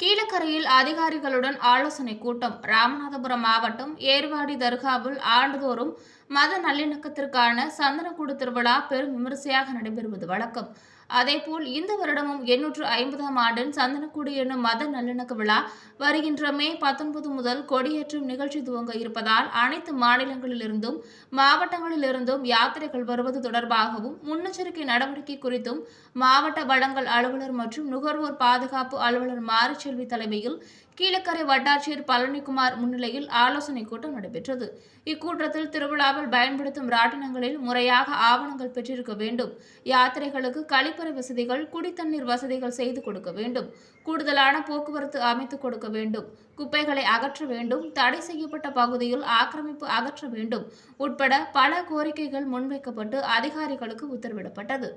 கீழக்கரையில் அதிகாரிகளுடன் ஆலோசனை கூட்டம். ராமநாதபுரம் மாவட்டம் ஏர்வாடி தர்காவில் ஆண்டுதோறும் மத நல்லிணக்கத்திற்கான சந்தனக்கூடு திருவிழா பெரும் விமரிசையாக நடைபெறுவது வழக்கம். அதேபோல் இந்த வருடமும் எண்ணூற்று ஐம்பதாம் ஆண்டின் சந்தனக்கூடு என்னும் மத நல்லிணக்க விழா வருகின்ற மே பத்தொன்பது முதல் கொடியேற்றும் நிகழ்ச்சி துவங்க இருப்பதால் அனைத்து மாநிலங்களிலிருந்தும் மாவட்டங்களிலிருந்தும் யாத்திரைகள் வருவது தொடர்பாகவும் முன்னெச்சரிக்கை நடவடிக்கை குறித்தும் மாவட்ட வளங்கள் அலுவலர் மற்றும் நுகர்வோர் பாதுகாப்பு அலுவலர் மாரிச்செல்வி தலைமையில் கீழக்கரை வட்டாட்சியர் பழனிக்குமார் முன்னிலையில் ஆலோசனை கூட்டம் நடைபெற்றது. இக்கூட்டத்தில் திருவிழாவில் பயன்படுத்தும் ராட்டினங்களில் முறையாக ஆவணங்கள் பெற்றிருக்க வேண்டும். யாத்திரைகளுக்கு கழிப்பறை வசதிகள் குடித்தண்ணீர் வசதிகள் செய்து கொடுக்க வேண்டும். கூடுதலான போக்குவரத்து அமைத்துக் கொடுக்க வேண்டும். குப்பைகளை அகற்ற வேண்டும். தடை செய்யப்பட்ட பகுதியில் ஆக்கிரமிப்பு அகற்ற வேண்டும். உட்பட பல கோரிக்கைகள் முன்வைக்கப்பட்டு அதிகாரிகளுக்கு உத்தரவிடப்பட்டது.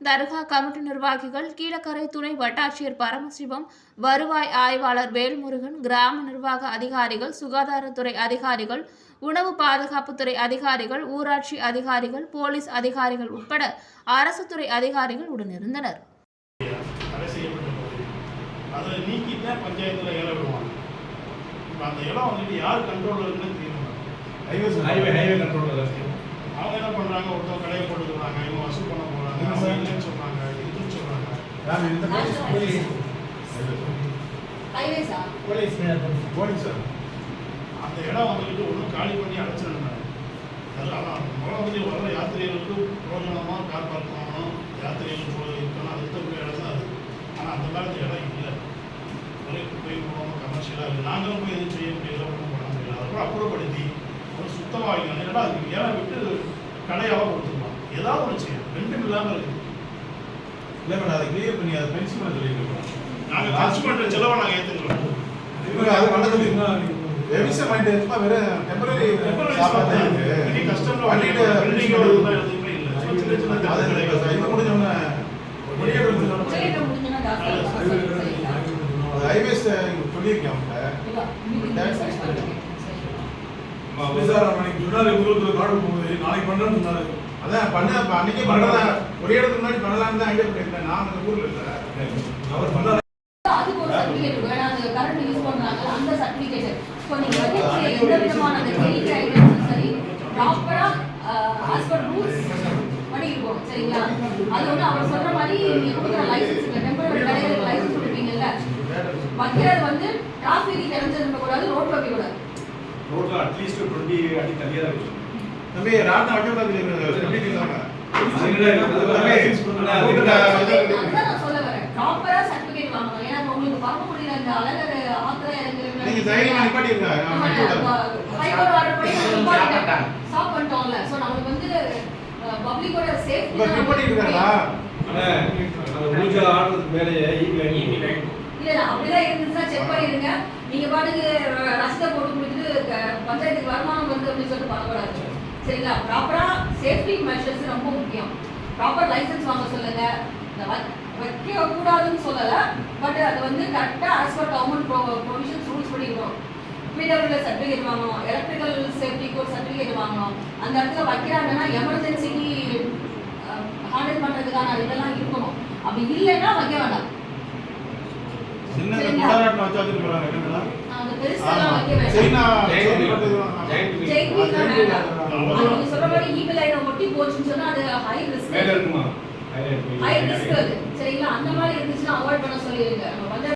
தர்கா கமிட்டி நிர்வாகிகள் கீழக்கரை துணை வட்டாட்சியர் பரமசிவம் வருவாய் ஆய்வாளர் வேல்முருகன் கிராம நிர்வாக அதிகாரிகள் சுகாதாரத்துறை அதிகாரிகள் உணவு பாதுகாப்புத்துறை அதிகாரிகள் ஊராட்சி அதிகாரிகள் போலீஸ் அதிகாரிகள் உட்பட அரசு துறை அதிகாரிகள் உடனிருந்தனர் அவங்க என்ன பண்ணுறாங்க ஒருத்தர் கடையை போட்டுக்கிறாங்க. இவங்க வசூல் பண்ண போகிறாங்க ஆமா அவங்க சார். இல்லைன்னு சொல்கிறாங்க இதுன்னு சொல்கிறாங்க ராம் போலீஸ் சார் அந்த இடம் வந்துட்டு ஒன்றும் காலி பண்ணி அடைச்சிருந்தாங்க அதெல்லாம் முதல்ல வந்து வர யாத்திரைகளுக்கு பிரோஜனமாக கார் பார்க் பண்ணணும் யாத்திரைகள் போல இருக்கணும் அது இருக்கக்கூடிய இடம் தான் அது ஆனால் அந்த காலத்து இடம் இல்லை ஒரே போய் போகாமல் கமர்ஷியலாக இருக்குது நாங்களும் போய் எதுவும் செய்ய முடியல ஒன்றும் பண்ண முடியல அதுக்கப்புறம் கூட அப்புறப்படுத்தி ஒரு சுத்தமாக வைக்கணும் ஏன்னா அதுக்கு இடம் விட்டு கடையாக கொடுத்துருப்பாங்க ஏதாவது ஒரு செய்யணும் ரெண்டும் இல்லாமல் இருக்குது இல்லை மேடம் அதை கிளியர் பண்ணி அதை பென்சில் பண்ண சொல்லியிருக்கோம். நாங்கள் கட்சி பண்ணுற செலவை நாங்கள் ஏற்றுக்கிறோம் இவங்க அது பண்ண சொல்லி ரெவிஷன் பண்ணிட்டு இருந்தா வெறும் டெம்பரரி இனி கஸ்டமர் பண்ணிட்டு இது முடிஞ்ச உடனே வெளியேற முடிஞ்ச உடனே வெளியிட முடிஞ்சுன்னா டாக்டர் சரிங்களா ஹைவேஸ் சொல்லியிருக்கேன் அவங்க சரிங்களா விசாரணைக்கு சொன்னாரு குருத்துல காடு போகுது நாளைக்கு பண்றேன்னு சொன்னாரு. அதான் பண்ண அன்னைக்கே பண்ணலாம். ஒரு இடத்துக்கு முன்னாடி பண்ணலாம்னு தான் ஐடியா பண்ணியிருந்தேன். நான் அந்த ஊர்ல இல்லை. அவர் பண்ணாரு. அதுக்கு ஒரு சர்டிபிகேட் வேணும் அந்த கரண்ட் யூஸ் பண்றாங்க. அந்த சர்டிபிகேட் இப்போ நீங்க வந்து எந்த விதமான அந்த கெமிக்கல் ஐட்டம்ஸும் சரி ப்ராப்பரா ஆஸ் பர் ரூல்ஸ் படி இருக்கும் சரிங்களா? அது வந்து அவர் சொல்ற மாதிரி நீங்க கொடுக்குற லைசன்ஸ் இல்லை டெம்பரரி கடைகளுக்கு லைசன்ஸ் கொடுப்பீங்கல்ல? வைக்கிறது வந்து டிராஃபிக் தெரிஞ்சிருக்க கூடாது ரோட்ல வைக்க கூடாது ரோட்ல அட்லீஸ்ட் டுவெண்ட்டி அடி தள்ளியா தான் இருக்கு தம்பி ராட்னா வைக்கக்கூடாது எப்படி ஆத்திர நீங்க தைரியமா நிப்பாட்டிருங்க. ஸ்டாப் பண்ணிட்டோம்ல. சோ நமக்கு வந்து பப்ளிக்கோட சேஃப்டி இருக்காங்களா? ஊஞ்சல் ஆடுறதுக்கு மேலேயே ஈவி லைன் இல்ல அப்படிதான் இருந்துச்சுன்னா செக் பண்ணிடுங்க. நீங்க பாட்டுக்கு அஹ், ரசீதை போட்டு கொடுத்துட்டு க- பஞ்சாயத்துக்கு வருமானம் வந்து அப்படின்னு சொல்லிட்டு பண்ணக்கூடாது சரிங்களா? ப்ராப்பரா சேஃப்டி மெஷர்ஸ் ரொம்ப முக்கியம். ப்ராப்பர் லைசென்ஸ் வாங்க சொல்லுங்க. வைக்க கூடாதுன்னு சொல்லல பட் அது வந்து கரெக்டா as per government provisions rules பண்ணிருக்கோம் பிடபிள்யூ சர்டிஃபிகேட் வாங்கணும். எலக்ட்ரிக்கல் சேஃப்டிக்கு ஒரு சர்டிஃபிகேட் வாங்கணும். அந்த இடத்துல வைக்கிறாங்கன்னா எமர்ஜென்சிக்கு ஹேண்டில் பண்றதுக்கான இதெல்லாம் இருக்கணும். அப்படி இல்லைன்னா வைக்க வேண்டாம். அந்த பெருசெல்லாம் வைக்க வேண்டாம். நீங்க சொல்ற மாதிரி ஈபிள் ஐடம் ஒட்டி போச்சுன்னு சொன்னா அது ஹை ரிஸ்க் மேல இருக்குமா? ஹை ரிஸ்க் அது. சரிங்களா? அந்த மாதிரி இருந்துச்சுன்னா அவாய்ட் பண்ண சொல்லிருங்க